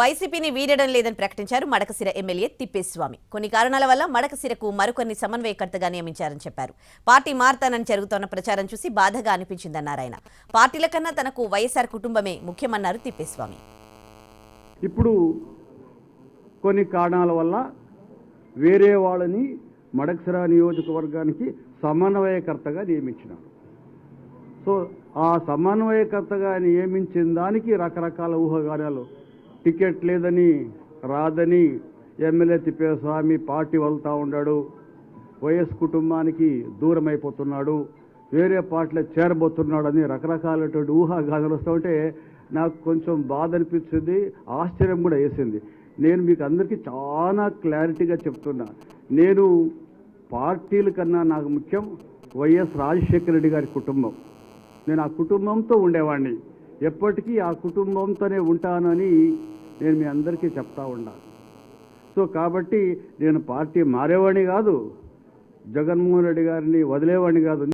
వైసీపీని వీడడం లేదని ప్రకటించారు మడకసిర ఎమ్మెల్యే తిప్పేస్వామి. కొన్ని కారణాల వల్ల మడకసిరకు మరికొన్ని సమన్వయకర్తగా నియమించారని చెప్పారు. పార్టీ మారుతానని జరుగుతున్న ప్రచారం చూసి బాధగా అనిపించిందన్నారు ఆయన. పార్టీల కన్నా తనకు వైఎస్ఆర్ కుటుంబమే ముఖ్యమన్నారు తిప్పేస్వామి. ఇప్పుడు కొన్ని కారణాల వల్ల వేరే వాళ్ళని మడక్సిరా నియోజకవర్గానికి సమన్వయకర్తగా నియమించినారు. సో ఆ సమన్వయకర్తగా నియమించిన దానికి రకరకాల ఊహాగానాలు టికెట్ లేదని రాదని ఎమ్మెల్యే తిప్పేస్వామి పార్టీ వెళ్తూ ఉన్నాడు వైఎస్ కుటుంబానికి దూరం అయిపోతున్నాడు వేరే పార్టీలో చేరబోతున్నాడు అని రకరకాలటువంటి ఊహాగానాలు వస్తూ ఉంటే నాకు కొంచెం బాధ అనిపించింది ఆశ్చర్యం కూడా వేసింది. నేను మీకు అందరికీ చాలా క్లారిటీగా చెప్తున్నా. నేను పార్టీల కన్నా నాకు ముఖ్యం వైఎస్ రాజశేఖర రెడ్డి గారి కుటుంబం. నేను ఆ కుటుంబంతో ఉండేవాడిని ఎప్పటికీ ఆ కుటుంబంతోనే ఉంటానని నేను మీ అందరికీ చెప్తా ఉన్నాను సో కాబట్టి నేను పార్టీ మారేవాడిని కాదు జగన్మోహన్ రెడ్డి గారిని వదిలేవాడిని కాదు.